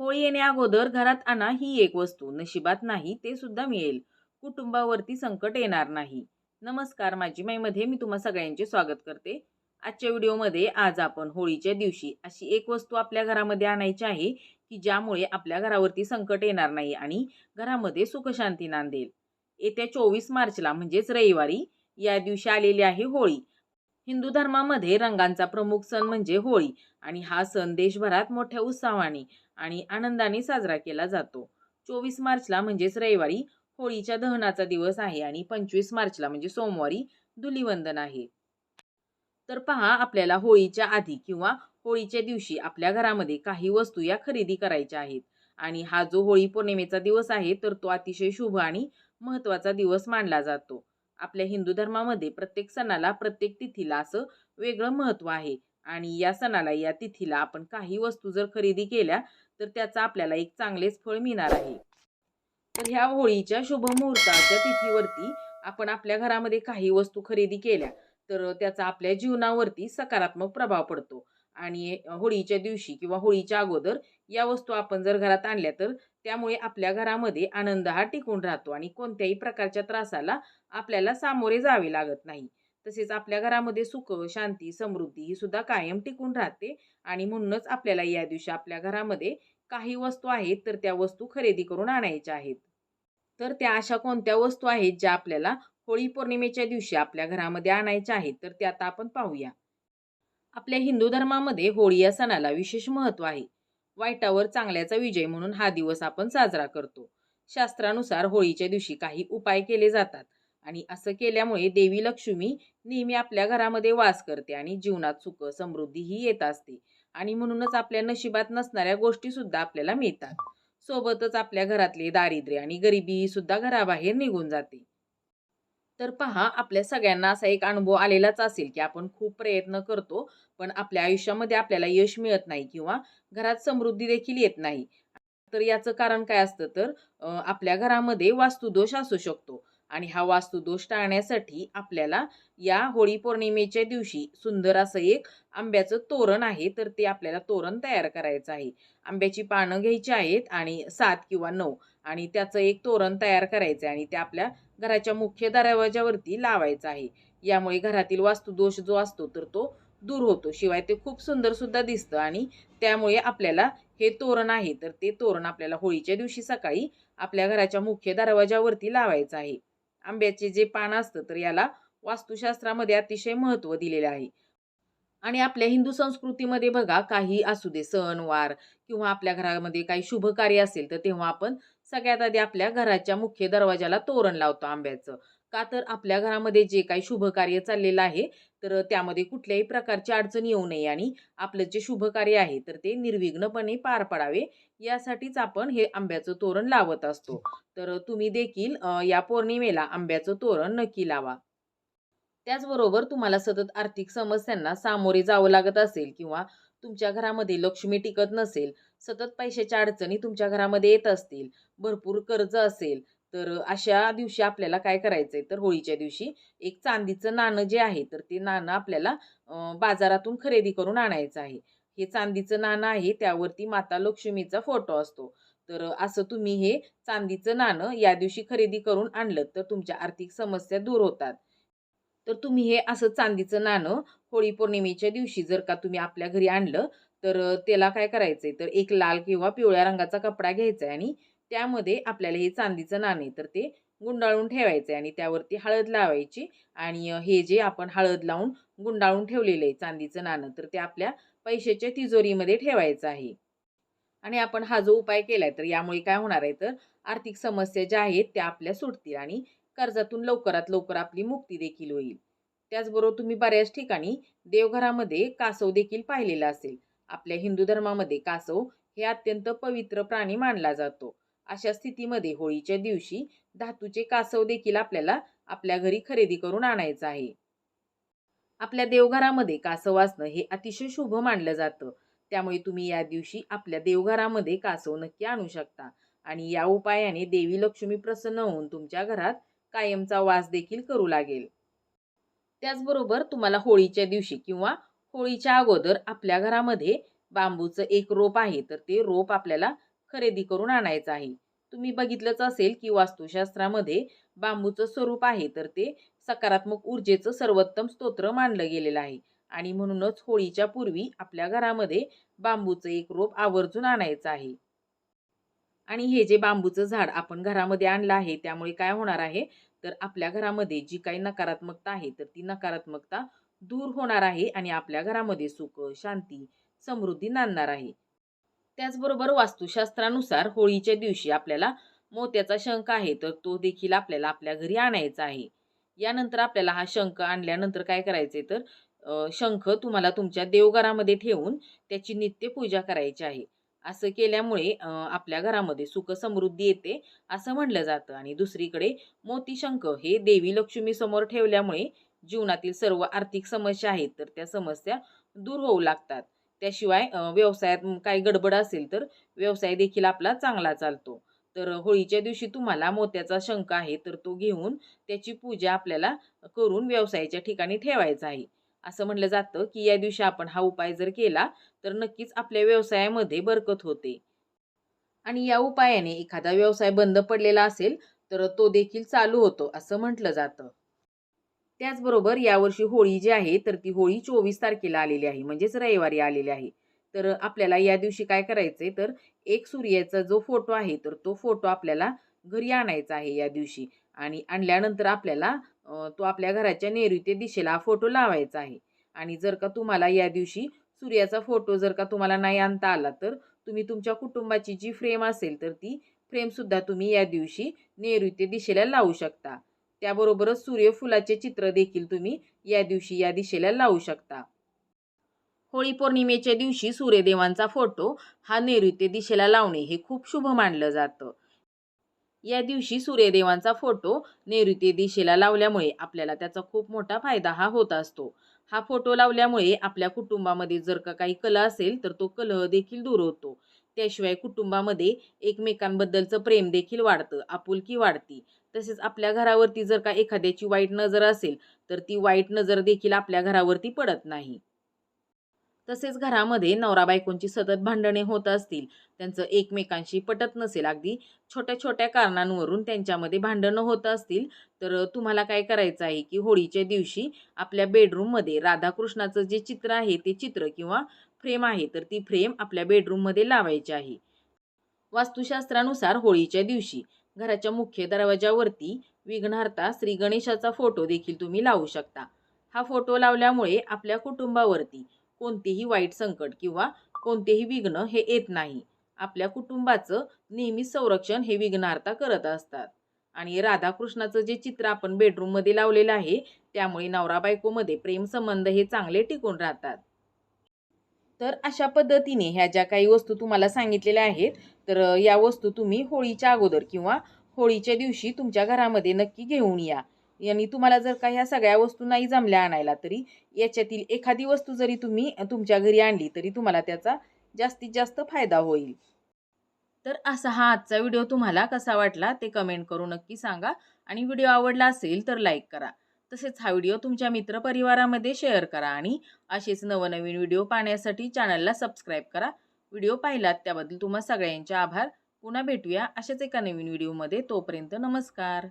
होळी येण्या अगोदर घरात आणा ही एक वस्तू. नशिबात नाही ते सुद्धा मिळेल. कुटुंबावरती संकट येणार नाही. नमस्कार माझी माईमध्ये मी तुम्हा सगळ्यांचे स्वागत करते. आजच्या व्हिडिओमध्ये आज आपण होळीच्या दिवशी अशी एक वस्तू आपल्या घरामध्ये आणायची आहे की ज्यामुळे आपल्या घरावरती संकट येणार नाही आणि घरामध्ये सुखशांती नांदेल. येत्या चोवीस मार्चला म्हणजेच रविवारी या दिवशी आलेली आहे होळी. हिंदू धर्मामध्ये रंगांचा प्रमुख सण म्हणजे होळी आणि हा सण देशभरात मोठ्या उत्साहाने आणि आनंदाने साजरा केला जातो. चोवीस मार्चला म्हणजेच रविवारी होळीच्या दहनाचा दिवस आहे आणि पंचवीस मार्चला म्हणजे सोमवारी धुलिवंदन आहे. तर पहा आपल्याला होळीच्या आधी किंवा होळीच्या दिवशी आपल्या घरामध्ये काही वस्तू या खरेदी करायच्या आहेत. आणि हा जो होळी पौर्णिमेचा दिवस आहे तर तो अतिशय शुभ आणि महत्त्वाचा दिवस मानला जातो. आपल्या हिंदू धर्मामध्ये प्रत्येक सणाला प्रत्येक तिथीला असं वेगळं महत्त्व आहे. आणि या सणाला या तिथीला आपण काही वस्तू जर खरेदी केल्या तर त्याचा आपल्याला एक चांगलेच फळ मिळणार आहे. तर ह्या होळीच्या शुभ मुहूर्ताच्या तिथीवरती आपण आपल्या घरामध्ये काही वस्तू खरेदी केल्या तर त्याचा आपल्या जीवनावरती सकारात्मक प्रभाव पडतो. आणि होळीच्या दिवशी किंवा होळीच्या अगोदर या वस्तू आपण जर घरात आणल्या तर त्यामुळे आपल्या घरामध्ये आनंद हा टिकून राहतो आणि कोणत्याही प्रकारच्या त्रासाला आपल्याला सामोरे जावे लागत नाही. तसेच आपल्या घरामध्ये सुख शांती समृद्धी ही सुद्धा कायम टिकून राहते आणि म्हणूनच आपल्याला या दिवशी आपल्या घरामध्ये काही वस्तू आहेत तर त्या वस्तू खरेदी करून आणायच्या आहेत. तर त्या अशा कोणत्या वस्तू आहेत ज्या आपल्याला होळी पौर्णिमेच्या दिवशी आपल्या घरामध्ये आणायच्या आहेत तर त्या आता आपण पाहूया. आपल्या हिंदू धर्मामध्ये होळी या सणाला विशेष महत्त्व आहे. वाईटावर चांगल्याचा विजय म्हणून हा दिवस आपण साजरा करतो. शास्त्रानुसार होळीच्या दिवशी काही उपाय केले जातात. आणि असं केल्यामुळे देवी लक्ष्मी नेहमी आपल्या घरामध्ये वास करते आणि जीवनात सुख समृद्धी ही येत असते. आणि म्हणूनच आपल्या नशिबात नसणाऱ्या गोष्टी सुद्धा आपल्याला मिळतात. सोबतच आपल्या घरातले दारिद्र्य आणि गरिबी सुद्धा घराबाहेर निघून जाते. तर पहा आपल्या सगळ्यांना असा एक अनुभव आलेलाच असेल की आपण खूप प्रयत्न करतो पण आपल्या आयुष्यामध्ये आपल्याला यश मिळत नाही किंवा घरात समृद्धी देखील येत नाही. तर याचं कारण काय असतं तर आपल्या घरामध्ये वास्तुदोष असू शकतो. आणि हा वास्तुदोष टाळण्यासाठी आपल्याला या होळी पौर्णिमेच्या दिवशी सुंदर असं एक आंब्याचं तोरण आहे तर ते आपल्याला तोरण तयार करायचं आहे. आंब्याची पानं घ्यायची आहेत आणि सात किंवा नऊ आणि त्याचं एक तोरण तयार करायचं आहे आणि ते आपल्या घराच्या मुख्य दरवाजावरती लावायचं आहे. यामुळे घरातील वास्तुदोष जो असतो तर तो दूर होतो. शिवाय ते खूप सुंदर सुद्धा दिसतं आणि त्यामुळे आपल्याला हे तोरण आहे तर ते तोरण आपल्याला होळीच्या दिवशी सकाळी आपल्या घराच्या मुख्य दरवाजावरती लावायचं आहे. आंब्याचे जे पान असतं तर याला वास्तुशास्त्रामध्ये अतिशय महत्त्व दिलेले आहे. आणि आपल्या हिंदू संस्कृतीमध्ये बघा काही असू दे सणवार किंवा आपल्या घरामध्ये काही शुभ कार्य असेल तर तेव्हा आपण सगळ्यात आधी आपल्या घराच्या मुख्य दरवाजाला तोरण लावतो आंब्याचं. का तर आपल्या घरामध्ये जे काही शुभ कार्य चाललेलं आहे तर त्यामध्ये कुठल्याही प्रकारची अडचण येऊ नये आणि आपलं जे शुभ कार्य आहे तर ते निर्विघ्नपणे पार पडावे यासाठीच आपण हे आंब्याचं तोरण लावत असतो. तर तुम्ही देखील या पौर्णिमेला आंब्याचं तोरण नक्की लावा. त्याचबरोबर तुम्हाला सतत आर्थिक समस्यांना सामोरे जावं लागत असेल किंवा तुमच्या घरामध्ये लक्ष्मी टिकत नसेल सतत पैशाच्या अडचणी तुमच्या घरामध्ये येत असतील भरपूर कर्ज असेल तर अशा दिवशी आपल्याला काय करायचं आहे तर होळीच्या दिवशी एक चांदीचं नाणं जे आहे तर ते नाणं आपल्याला बाजारातून खरेदी करून आणायचं आहे. हे चांदीचं नाणं आहे त्यावरती माता लक्ष्मीचा फोटो असतो. तर असं तुम्ही हे चांदीचं नाणं या दिवशी खरेदी करून आणलं तर तुमच्या आर्थिक समस्या दूर होतात. तर तुम्ही हे असं चांदीचं नाणं होळी पौर्णिमेच्या दिवशी जर का तुम्ही आपल्या घरी आणलं तर त्याला काय करायचं आहे तर एक लाल किंवा पिवळ्या रंगाचा कपडा घ्यायचा आहे आणि त्यामध्ये आपल्याला हे चांदीचं नाणे तर ते गुंडाळून ठेवायचं आहे आणि त्यावरती हळद लावायची आणि हे जे आपण हळद लावून गुंडाळून ठेवलेलं आहे चांदीचं नाणं तर ते आपल्या पैशाच्या तिजोरीमध्ये ठेवायचं आहे. आणि आपण हा जो उपाय केला आहे तर यामुळे काय होणार आहे तर आर्थिक समस्या ज्या आहेत त्या आपल्या सुटतील आणि कर्जातून लवकरात लवकर आपली मुक्ती देखील होईल. त्याचबरोबर तुम्ही बऱ्याच ठिकाणी देवघरामध्ये कासव देखील पाहिलेला असेल. आपल्या हिंदू धर्मामध्ये कासव हे अत्यंत पवित्र प्राणी मानला जातो. अशा स्थितीमध्ये होळीच्या दिवशी धातूचे कासव देखील आपल्याला आपल्या घरी खरेदी करून आणायचं आहे. आपल्या देवघरामध्ये कासव असणं हे अतिशय शुभ मानलं जातं. त्यामुळे तुम्ही या दिवशी आपल्या देवघरामध्ये कासव नक्की आणू शकता. आणि या उपायाने देवी लक्ष्मी प्रसन्न होऊन तुमच्या घरात कायमचा वास देखील करू लागेल. त्याचबरोबर तुम्हाला होळीच्या दिवशी किंवा होळीच्या अगोदर आपल्या घरामध्ये बांबूचं एक रोप आहे तर ते रोप आपल्याला खरेदी करून आणायचा आहे. तुम्ही बघितलंच असेल की वास्तुशास्त्रामध्ये बांबूचं स्वरूप आहे तर ते सकारात्मक ऊर्जेचं सर्वोत्तम स्तोत्र मानलं गेलेलं आहे. आणि म्हणूनच होळीच्या पूर्वी आपल्या घरामध्ये बांबूचं एक रोप आवर्जून आणायचं आहे. आणि हे जे बांबूचं झाड आपण घरामध्ये आणलं आहे त्यामुळे काय होणार आहे? तर आपल्या घरामध्ये जी काही नकारात्मकता आहे तर ती नकारात्मकता दूर होणार आहे आणि आपल्या घरामध्ये सुख शांती समृद्धी नांदणार आहे. त्याचबरोबर वास्तुशास्त्रानुसार होळीच्या दिवशी आपल्याला मोत्याचा शंख आहे तर तो देखील आपल्याला आपल्या घरी आणायचा आहे. यानंतर आपल्याला हा शंख आणल्यानंतर काय करायचे तर शंख तुम्हाला तुमच्या देवघरामध्ये ठेवून त्याची नित्य पूजा करायची आहे. असं केल्यामुळे आपल्या घरामध्ये सुख समृद्धी येते असं म्हणलं जातं. आणि दुसरीकडे मोती शंख हे देवी लक्ष्मी समोर ठेवल्यामुळे जीवनातील सर्व आर्थिक समस्या आहेत तर त्या समस्या दूर होऊ लागतात. त्याशिवाय व्यवसायात काही गडबड असेल तर व्यवसाय देखील आपला चांगला चालतो. तर होळीच्या दिवशी तुम्हाला मोत्याचा शंख आहे तर तो घेऊन त्याची पूजा आपल्याला करून व्यवसायाच्या ठिकाणी ठेवायचा आहे. असं म्हटलं जातं की या दिवशी आपण हा उपाय जर केला तर नक्कीच आपल्या व्यवसायामध्ये बरकत होते. आणि या उपायाने एखादा व्यवसाय बंद पडलेला असेल तर तो देखील चालू होतो असं म्हटलं जातं. त्याचबरोबर यावर्षी होळी जी आहे तर ती होळी चोवीस तारखेला आलेली आहे म्हणजेच रविवारी आलेली आहे. तर आपल्याला या दिवशी काय करायचंय तर एक सूर्याचा जो फोटो आहे तर तो फोटो आपल्याला घरी आणायचा आहे या दिवशी. आणि आणल्यानंतर आपल्याला तो आपल्या घराच्या नैऋत्य दिशेला हा फोटो लावायचा आहे. आणि जर का तुम्हाला या दिवशी सूर्याचा फोटो जर का तुम्हाला नाही आणता आला तर तुम्ही तुमच्या कुटुंबाची जी फ्रेम असेल तर ती फ्रेमसुद्धा तुम्ही या दिवशी नैऋत्य दिशेला लावू शकता. त्याबरोबरच सूर्यफुलाचे चित्र देखील तुम्ही या दिवशी या दिशेला लावू शकता. होळी पौर्णिमेच्या दिवशी सूर्यदेवांचा फोटो हा नैऋत्य दिशेला लावणे हे खूप शुभ मानलं जातं. या दिवशी सूर्यदेवांचा फोटो नैऋत्य दिशेला लावल्यामुळे आपल्याला त्याचा खूप मोठा फायदा हा होत असतो. हा फोटो लावल्यामुळे आपल्या कुटुंबामध्ये जर का काही कलह असेल तर तो कलह देखील दूर होतो. त्याशिवाय कुटुंबामध्ये एकमेकांबद्दलचं प्रेम देखील वाढतं आपुलकी वाढती. तसेच आपल्या घरावरती जर का एखाद्याची वाईट नजर असेल तर ती वाईट नजर देखील आपल्या घरावरती पडत नाही. तसेच घरामध्ये नवरा बायकोंची सतत भांडणे होत असतील त्यांचं एकमेकांशी पटत नसेल अगदी छोट्या छोट्या कारणांवरून त्यांच्यामध्ये भांडणं होत असतील तर तुम्हाला काय करायचं आहे की होळीच्या दिवशी आपल्या बेडरूममध्ये राधाकृष्णाचं जे चित्र आहे ते चित्र किंवा फ्रेम आहे तर ती फ्रेम आपल्या बेडरूममध्ये लावायची आहे. वास्तुशास्त्रानुसार होळीच्या दिवशी घराच्या मुख्य दरवाजावरती विघ्नहर्ता श्री गणेशाचा फोटो देखील तुम्ही लावू शकता. हा फोटो लावल्यामुळे आपल्या कुटुंबावरती कोणतेही वाईट संकट किंवा कोणतेही विघ्न हे येत नाही. आपल्या कुटुंबाचं नेहमीच संरक्षण हे विघ्नहर्ता करत असतात. आणि राधाकृष्णाचं जे चित्र आपण बेडरूममध्ये लावलेलं आहे त्यामुळे नवरा बायकोमध्ये प्रेमसंबंध हे चांगले टिकून राहतात. तर अशा पद्धतीने ह्या ज्या काही वस्तू तुम्हाला सांगितलेल्या आहेत तर या वस्तू तुम्ही होळीच्या अगोदर किंवा होळीच्या दिवशी तुमच्या घरामध्ये नक्की घेऊन या. आणि तुम्हाला जर का ह्या सगळ्या वस्तू नाही जमल्या आणायला तरी याच्यातील एखादी वस्तू जरी तुम्ही तुमच्या घरी आणली तरी तुम्हाला त्याचा जास्तीत जास्त फायदा होईल. तर असा हा आजचा व्हिडिओ तुम्हाला कसा वाटला ते कमेंट करून नक्की सांगा. आणि व्हिडिओ आवडला असेल तर लाईक करा. तसेच हा व्हिडिओ तुमच्या मित्रपरिवारामध्ये शेअर करा आणि असेच नवनवीन व्हिडिओ पाहण्यासाठी चॅनलला सबस्क्राईब करा. व्हिडिओ पाहिलात त्याबद्दल तुम्हा सगळ्यांचे आभार. पुन्हा भेटूया अशाच एका नवीन व्हिडिओमध्ये. तोपर्यंत नमस्कार.